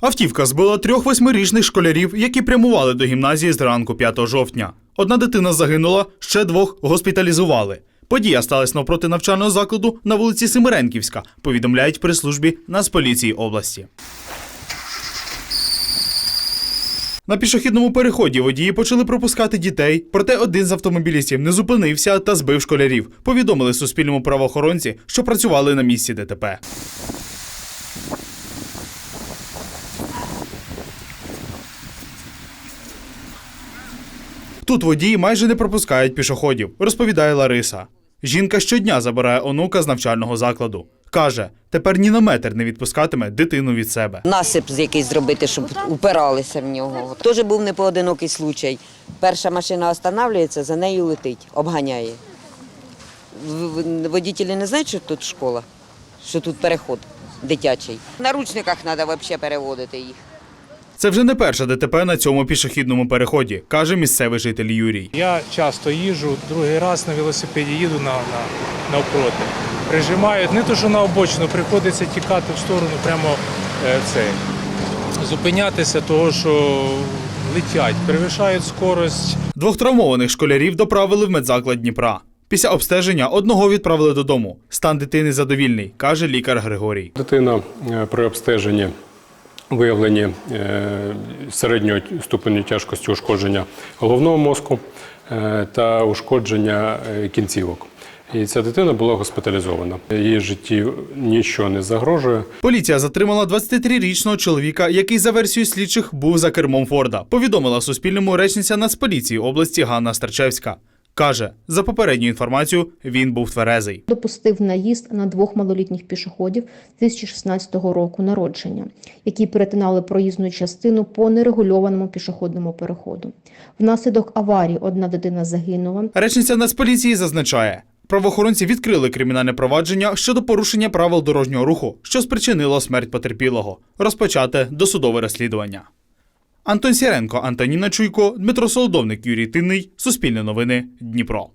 Автівка збила трьох восьмирічних школярів, які прямували до гімназії зранку 5 жовтня. Одна дитина загинула, ще двох госпіталізували. Подія сталася навпроти навчального закладу на вулиці Семиренківська, повідомляють при службі Нацполіції області. На пішохідному переході водії почали пропускати дітей, проте один з автомобілістів не зупинився та збив школярів. Повідомили Суспільному правоохоронці, що працювали на місці ДТП. Тут водії майже не пропускають пішоходів, розповідає Лариса. Жінка щодня забирає онука з навчального закладу. Каже, тепер ні на метр не відпускатиме дитину від себе. насип якийсь зробити, щоб упиралися в нього. Теж був непоодинокий случай. Перша машина останавлюється, за нею летить, обганяє. Водітелі не знають, що тут школа, що тут переход дитячий. В наручниках треба взагалі переводити їх. Це вже не перше ДТП на цьому пішохідному переході, каже місцевий житель Юрій. Я часто їжджу, другий раз на велосипеді їду на, на, навпроти. Прижимають, не то, що на обочину, приходиться тікати в сторону, прямо е, це, зупинятися, того, що летять, перевищають скорость. Двох травмованих школярів доправили в медзаклад Дніпра. Після обстеження одного відправили додому. Стан дитини задовільний, каже лікар Григорій. Дитина е, при обстеженні виявлені е, середньої ступені тяжкості ушкодження головного мозку е, та ушкодження е, кінцівок. І ця дитина була госпіталізована. Її житті нічого не загрожує. Поліція затримала 23-річного чоловіка, який за версією слідчих був за кермом Форда. Повідомила Суспільному речниця Нацполіції області Ганна Старчевська. Каже, за попередню інформацію він був тверезий. допустив наїзд на двох малолітніх пішоходів 2016 року народження, які перетинали проїзну частину по нерегульованому пішохідному переходу. Внаслідок аварії одна дитина загинула, Речниця Нацполіції зазначає, правоохоронці відкрили кримінальне провадження щодо порушення правил дорожнього руху, що спричинило смерть потерпілого. Розпочати досудове розслідування. Антон Сіренко, Антоніна Чуйко, Дмитро Солодовник, Юрій Тинний. Суспільне новини. Дніпро.